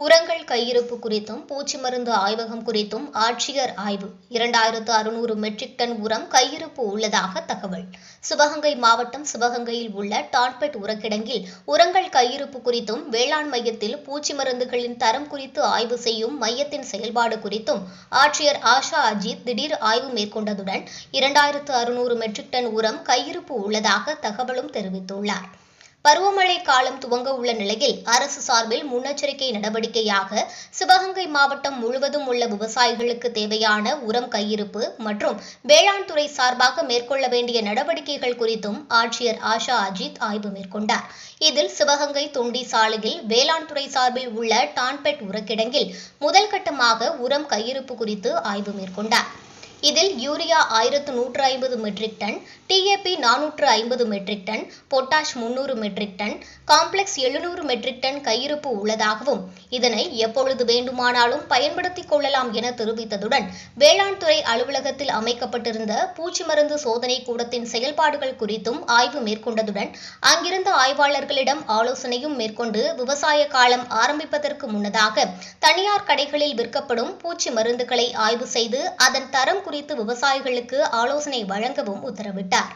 உரங்கள் கையிருப்பு குறித்தும் பூச்சி மருந்து ஆய்வகம் குறித்தும் ஆட்சியர் ஆய்வு. இரண்டாயிரத்து அறுநூறு மெட்ரிக் டன் உரம் கையிருப்பு உள்ளதாக தகவல். சிவகங்கை மாவட்டம் சிவகங்கையில் உள்ள டான்பெட் உரக்கிடங்கில் உரங்கள் கையிருப்பு குறித்தும் வேளாண் மையத்தில் பூச்சி மருந்துகளின் தரம் குறித்து ஆய்வு செய்யும் மையத்தின் செயல்பாடு குறித்தும் ஆட்சியர் ஆஷா அஜித் திடீர் ஆய்வு மேற்கொண்டதுடன் இரண்டாயிரத்து அறுநூறு மெட்ரிக் டன் உரம் கையிருப்பு உள்ளதாக தகவலும் தெரிவித்துள்ளார். பருவமழை காலம் துவங்க உள்ள நிலையில் அரசு சார்பில் முன்னெச்சரிக்கை நடவடிக்கையாக சிவகங்கை மாவட்டம் முழுவதும் உள்ள விவசாயிகளுக்கு தேவையான உரம் கையிருப்பு மற்றும் வேளாண் துறை சார்பாக மேற்கொள்ள வேண்டிய நடவடிக்கைகள் குறித்தும் ஆட்சியர் ஆஷா அஜித் ஆய்வு மேற்கொண்டார். இதில் சிவகங்கை தொண்டி சாலையில் வேளாண் துறை சார்பில் உள்ள டான்பெட் உரக்கிடங்கில் முதல் கட்டமாக உரம் கையிருப்பு குறித்து ஆய்வு மேற்கொண்டார். இதில் யூரியா ஆயிரத்து நூற்று ஐம்பது மெட்ரிக் டன் டிஏபி நானூற்று ஐம்பது மெட்ரிக் டன் பொட்டாஷ் முன்னூறு மெட்ரிக் டன் காம்ப்ளெக்ஸ் எழுநூறு மெட்ரிக் டன் கையிருப்பு உள்ளதாகவும் இதனை எப்பொழுது வேண்டுமானாலும் பயன்படுத்திக் கொள்ளலாம் என தெரிவித்ததுடன் வேளாண் துறை அலுவலகத்தில் அமைக்கப்பட்டிருந்த பூச்சி மருந்து சோதனை கூடத்தின் செயல்பாடுகள் குறித்தும் ஆய்வு மேற்கொண்டதுடன் அங்கிருந்த ஆய்வாளர்களிடம் ஆலோசனையும் மேற்கொண்டு விவசாய காலம் ஆரம்பிப்பதற்கு முன்னதாக தனியார் கடைகளில் விற்கப்படும் பூச்சி மருந்துகளை ஆய்வு செய்து அதன் தரம் குறித்து விவசாயிகளுக்கு ஆலோசனை வழங்கவும் உத்தரவிட்டார்.